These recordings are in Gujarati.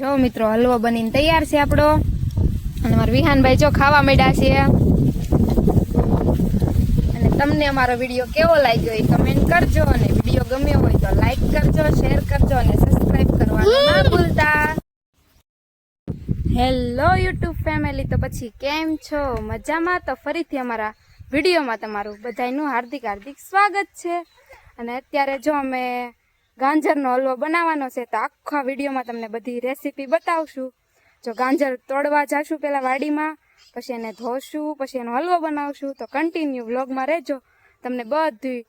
જો મિત્રો, હલવો બનીને તૈયાર છે આપણો. અને મારા વિહાનભાઈ જો ખાવા મળ્યા છે. અને તમને અમારો વીડિયો કેવો લાગ્યો એ કમેન્ટ કરજો. અને વીડિયો ગમ્યો હોય તો લાઈક કરજો શેર કરજો અને સબસ્ક્રાઇબ કરવાનું ના ભૂલતા. હેલો યુટ્યુબ ફેમિલી તો પછી કેમ છો? મજામાં? તો ફરીથી અમારા વિડીયોમાં તમારું બધાનું હાર્દિક હાર્દિક સ્વાગત છે. અને અત્યારે જો અમે ગાંજરનો હલવો બનાવવાનો છે તો આખા વિડીયોમાં તમને બધી રેસીપી બતાવશું. જો ગાંજર તોડવા જાશું પહેલાં વાડીમાં, પછી એને ધોશું, પછી એનો હલવો બનાવશું. તો કન્ટિન્યુ વ્લોગમાં રહેજો. તમને બધું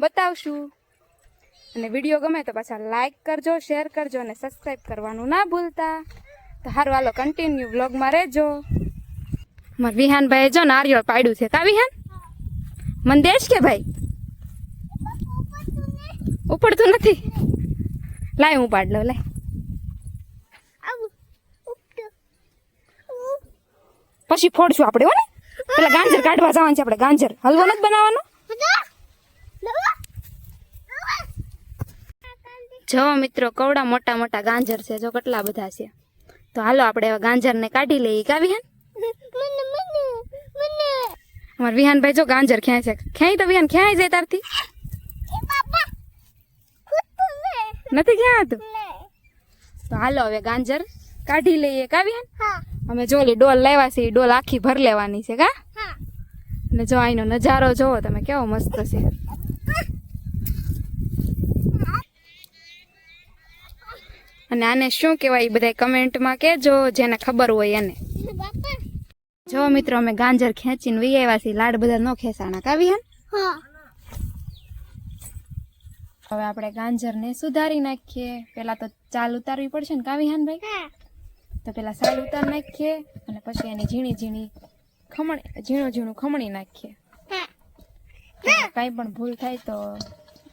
બતાવશું. અને વીડિયો ગમે તો પાછા લાઈક કરજો શેર કરજો અને સબસ્ક્રાઈબ કરવાનું ના ભૂલતા. તો હારું, હાલો કન્ટિન્યુ વ્લોગમાં રહેજો. મારા વિહાનભાઈ જો નારિયેળ પાડ્યું છે. કા વિહાન? મને દેશ કે ભાઈ? ઉપડતું નથી. લાય હું પાડ લઉં લાય. પછી ફોડશું આપણે હો ને? પેલા ગાંજર કાઢવા જવાનું છે આપણે ગાંજર. હલવો નથી બનાવવાનો? જો મિત્રો કવડા મોટા મોટા ગાંજર છે જો કેટલા બધા છે. તો હાલો આપણે હવે ગાંજરને કાઢી લઈએ કા વિહાન? અમાર વિહાનભાઈ જો ગાંજર ક્યાંય છે. ક્યાંય તો વિહાન ક્યાંય જાય તારથી. નથી ક્યાં હતું તો હાલો હવે ગાંજર કાઢી લઈએ કા અમે જોલી ડોલ લાવ્યા છે ડોલ આખી ભર લેવાની છે કા? ને જો અહીંનો નજારો જોવો તમે કેવો મસ્ત છે. અને આને શું કહેવાય બધા કમેન્ટમાં કહેજો જેને ખબર હોય એને. જો મિત્રો અમે ગાંજર ખેંચીને વી આવ્યા છીએ લાડ બધા ન ખેંચાણા કાવી હે. હવે આપણે ગાંજરને સુધારી નાખીએ. પેલા તો ચાલ ઉતારવી પડશે ને કાવી હાન ભાઈ તો પેલા સાલ ઉતાર નાખીએ અને પછી એની ઝીણી ઝીણી ખમણી ઝીણું ઝીણું ખમણી નાખીએ. કાંઈ પણ ભૂલ થાય તો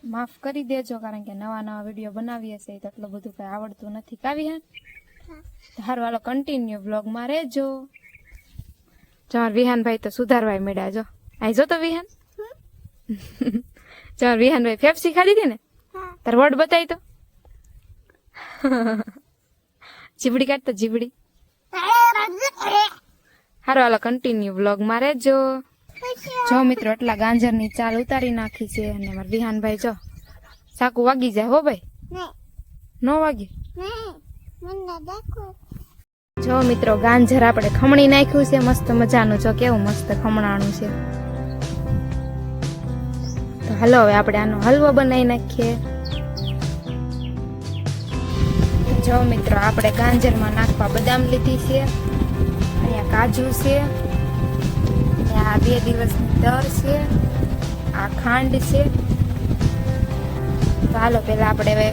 માફ કરી દેજો કારણ કે નવા નવા વીડિયો બનાવીએ છીએ તો એટલું બધું કાંઈ આવડતું નથી. કાવી હાન સારું હાલો કન્ટિન્યુ વ્લોગમાં રહેજો. જમાર વિહાનભાઈ તો સુધારવાય મેળાજો જો. આઈ જો તો વિહાન? જમાર વિહાનભાઈ ફેફસી ખાધી હતી ને. તાર વર્ડ બતાવી તો. જીબડી કાઢતો જીબડી હારો હાલો કન્ટિન્યુ વ્લોગમાં રહેજો. જો મિત્રો એટલા ગાંજરની ચાલ ઉતારી નાખી છે અને મારા વિહાનભાઈ જો સાકુ વાગી જાય હો ભાઈ. નો. વાગે. જો મિત્રો ગાંજર આપણે ખમણી નાખ્યું છે મસ્ત મજાનું. જો કેવું મસ્ત ખમણાણું છે. હાલો, હવે આપણે આનો હલવો બનાવી નાખીએ. જો મિત્રો, આપણે ગાંજરમાં નાખવા બદામ લીધી છે. અહીંયા કાજુ છે. અહીંયા બે દિવસની દર છે. આ ખાંડ છે. હાલો, પહેલાં આપણે હવે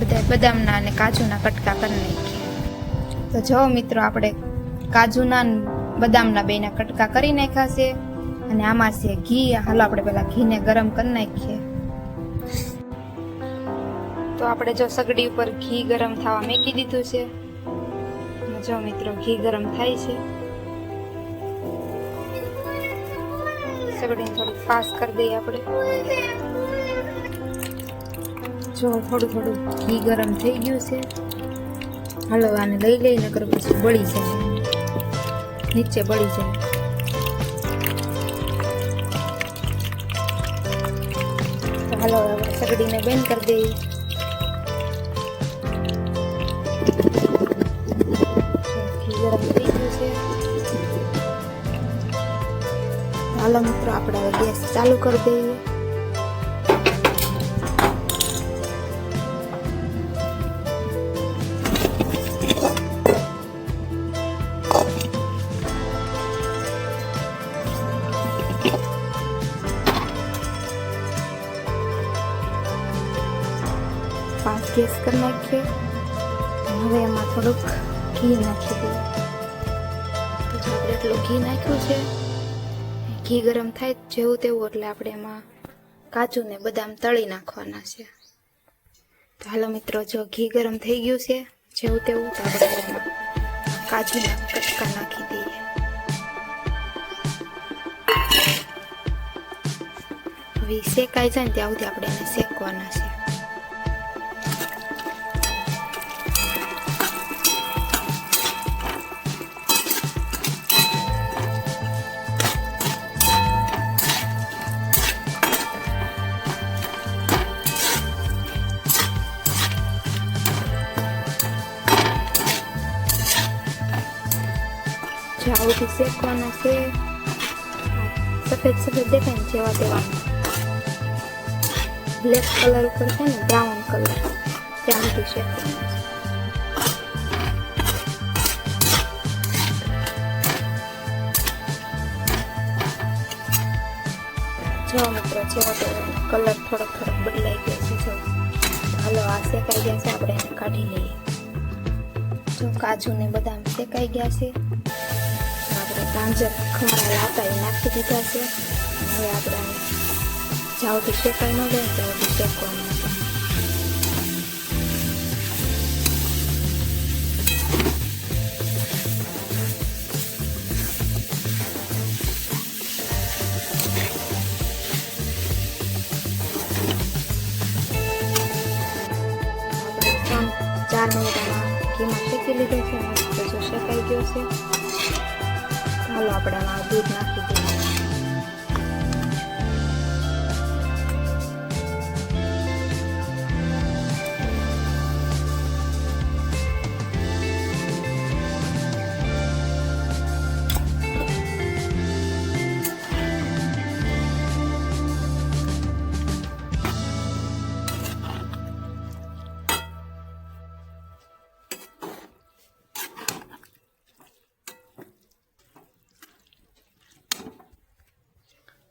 બધા બદામના અને કાજુના કટકા કરી નાખીએ. તો જો મિત્રો, આપણે કાજુના બદામના બેના કટકા કરી નાખ્યા છે. અને આમાં છે ઘી. હાલો, આપણે પેલા ઘીને ગરમ કરી નાખીએ. તો આપણે જો સગડી ઉપર ઘી ગરમ થવા મેકી દીધું છે. જો મિત્રો, ઘી ગરમ થાય છે. સગડીને થોડી ફાસ્ટ કરી દઈએ આપણે. જો થોડું થોડું ઘી ગરમ થઈ ગયું છે. હાલો આને લઈ લઈને નકર પછી બળી જાય. નીચે બળી જાય. હાલો સગડીને બેન કરી થઈ હાલો મિત્રો આપણે ગેસ ચાલુ કરી દઈએ. ગેસ કરી નાખીએ. હવે એમાં થોડુંક ઘી નાખી દઈએ. આપણે એટલું ઘી નાખ્યું છે, ઘી ગરમ થાય જેવું તેવું, એટલે આપણે એમાં કાજુ ને બદામ તળી નાખવાના છે. તો હાલો મિત્રો, જો ઘી ગરમ થઈ ગયું છે જેવું તેવું, તો આપણે એમાં કાજુના કટકા નાખી દઈએ. હવે શેકાઈ જાય ને ત્યાં સુધી આપણે એને શેકવાના છે. જાવથી શેકવાના છે સફેદ સફેદ દેખાય ને જેવા તેવા. બ્લેક કલર ઉપર છે ને બ્રાઉન કલર ત્યાં સુધી શેકવાના છે. જો મિત્રો, જેવો તેવો કલર થોડોક થોડોક બદલાઈ ગયો છે, જો. હાલો, આ શેકાઈ ગયા છે, આપણે એને કાઢી લઈએ. જો કાજુ ને બદામ શેકાઈ ગયા છે. ગાંજર ખમણા એ નાખી દીધા હવે આપણે જાવથી શેકાઈ ન જાય ત્યાંથી શેકવાનું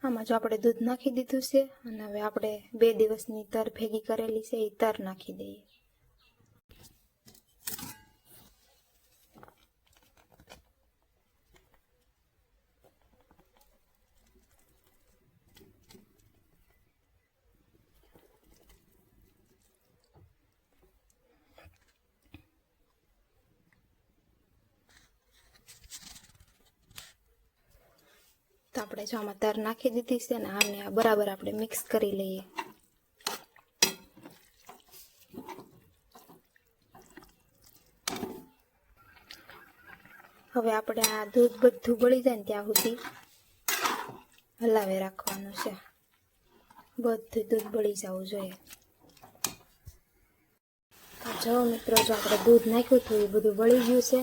આમાં જો આપણે દૂધ નાખી દીધું છે, અને હવે આપણે બે દિવસની તર ભેગી કરેલી છે, એ તર નાખી દઈએ. તો આપણે જો આમાં તર નાખી દીધી છે ને આને આ બરાબર આપણે મિક્સ કરી લઈએ. હવે આપણે આ દૂધ બધું બળી જાય ને ત્યાં સુધી હલાવે રાખવાનું છે. બધું દૂધ બળી જવું જોઈએ. જો મિત્રો, જો આપણે દૂધ નાખ્યું હતું એ બધું બળી ગયું છે.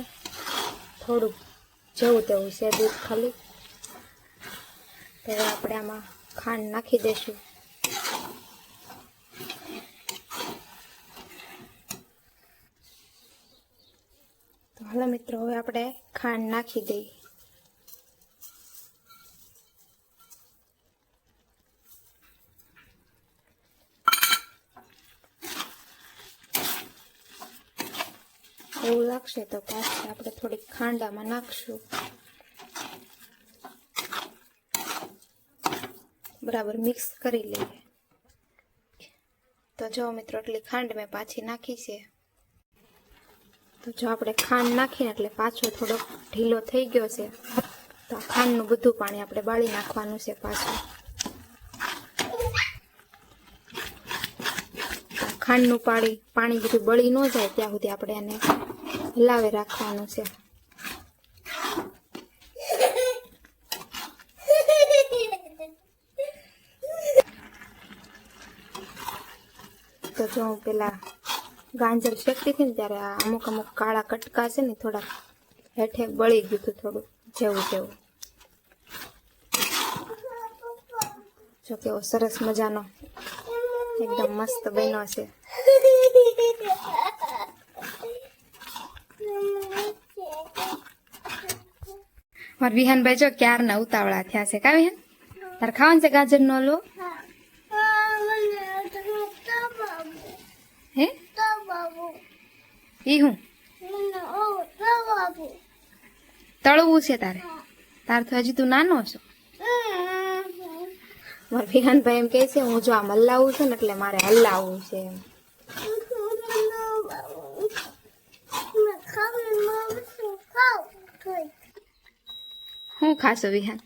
થોડુંક જેવું તેવું છે દૂધ ખાલી. હવે આપણે આમાં ખાંડ નાખી દઈશું. તો હલો મિત્રો, હવે આપણે ખાંડ નાખી દઈએ. એવું લાગશે તો પાછી આપણે થોડીક ખાંડામાં નાખશું. બરાબર મિક્સ કરી લઈએ. તો જો મિત્રો એટલી ખાંડ મેં પાછી નાખી છે. તો જો આપણે ખાંડ નાખીને, એટલે પાછો થોડોક ઢીલો થઈ ગયો છે. તો આ ખાંડનું બધું પાણી આપણે બાળી નાખવાનું છે પાછું. ખાંડનું પાણી પાણી બધું બળી ન જાય, ત્યાં સુધી આપણે એને હલાવે રાખવાનું છે. તો જો હું પેલા ગાંજર શેકતી હતી ને ત્યારે આ અમુક અમુક કાળા કટકા છે ને થોડાક હેઠે બળી ગયું હતું થોડું, જેવું તેવું જો કેવો સરસ મજાનો, એકદમ મસ્ત બન્યો છે. મારા વિહાનભાઈ જો ક્યારના ઉતાવળા થયા છે, કા વિહાન? તારે ખાવાનું છે ગાજરનો હલવો હે? ઈ હું? તળવું છે તારે? તાર તો હજી તું નાનો છો. મારા વિહાનભાઈ એમ કહે છે હું જો આમ હલાવું છે ને એટલે મારે હલાવવું છે એમ. હું ખાશો વિહાન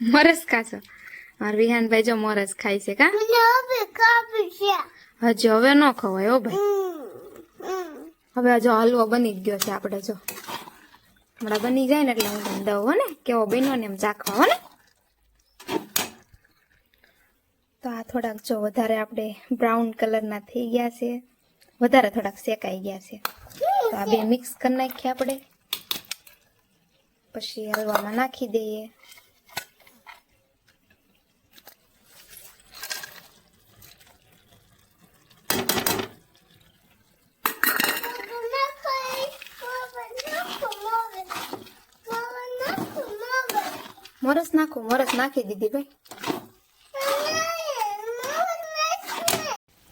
મરસ ખાશો? મારા વિહાનભાઈ જો મરસ ખાય છે કા? હજી હવે ન ખવાય હો ભાઈ. હવે જો હલવો બની ગયો છે આપણે જો. હમણાં બની જાય ને એટલે હું તમને દઉં હો ને, કેવો બન્યો ને એમ ચાખવા હો ને. તો આ થોડાક જો વધારે આપણે બ્રાઉન કલરના થઈ ગયા છે. વધારે થોડાક શેકાઈ ગયા છે. તો આ બે મિક્સ કરી નાખીએ આપણે. પછી હલવામાં નાખી દઈએ. મોરસ નાખો મરસ નાખી દીધી ભાઈ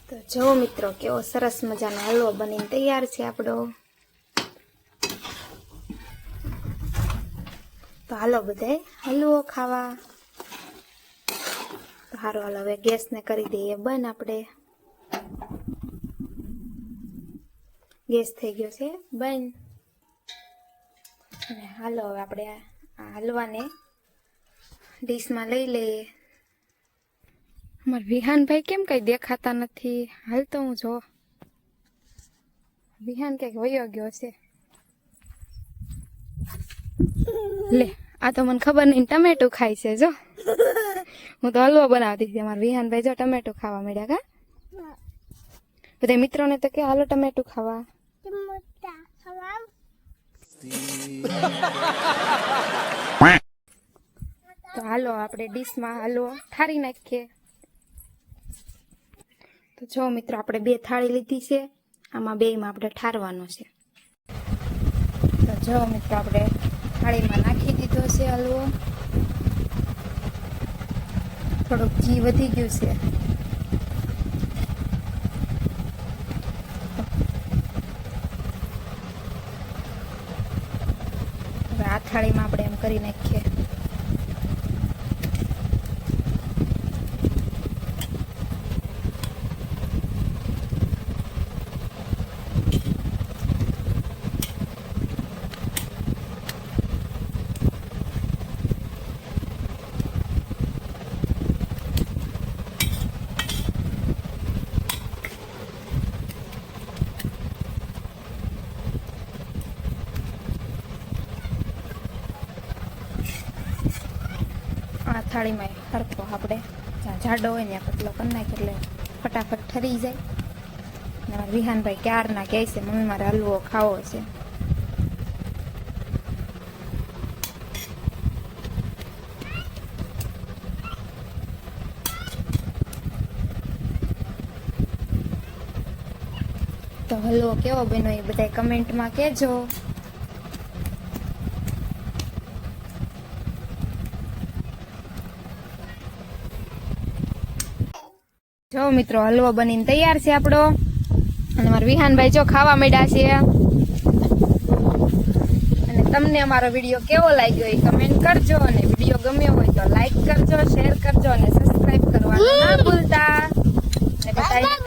તો જો મિત્રો, કેવો સરસ મજાનો હલવો બનીને તૈયાર છે આપણો. તો હાલો બધાય, હલવો ખાવા. તો હારો, હાલો, હવે ગેસને કરી દઈએ, બંધ આપણે. ગેસ થઈ ગયો છે, બંધ. અને હાલો, હવે આપણે આ હલવાને ડીશમાં લઈ લઈએ મારા વિહાનભાઈ કેમ કઈ દેખાતા નથી? હાલ તો હું જો. વિહાન કંઈક વયો ગયો છે. લે આ તો મને ખબર નહીં ટમેટું ખાય છે જો. હું તો હલવો બનાવતી હતી અમારા વિહાનભાઈ જો ટમેટું ખાવા મળ્યા કા? બધા મિત્રોને તો કે હાલો ટમેટું ખાવા. તો હાલો, આપણે ડીશમાં હલવો ઠારી નાખીએ. તો જો મિત્રો, આપણે બે થાળી લીધી છે. આમાં બેમાં આપણે ઠારવાનો છે. તો જો મિત્રો, આપણે થાળીમાં નાખી દીધો છે હલવો. થોડુંક ઘી વધી ગયું છે. આ થાળીમાં આપણે એમ કરી નાખીએ આ થાળીમાં તડકો આપણે જ્યાં જાડો હોય ત્યાં પતલો કરી નાખીએ એટલે ફટાફટ ઠરી જાય. ને મારા વિહાનભાઈ ક્યારના કહે છે, મમ્મી, મારે હલવો, ખાવો છે. તો હલવો કેવો બન્યો એ બધા કમેન્ટમાં કહેજો જો મિત્રો હલવો બનીને તૈયાર છે આપણો. અને મારા વિહાનભાઈ જો ખાવા માંડ્યા છે. અને તમને અમારો વીડિયો કેવો લાગ્યો એ કમેન્ટ કરજો. અને વીડિયો ગમ્યો હોય તો લાઈક કરજો શેર કરજો અને સબસ્ક્રાઇબ કરવાનું ના ભૂલતા. અને બધા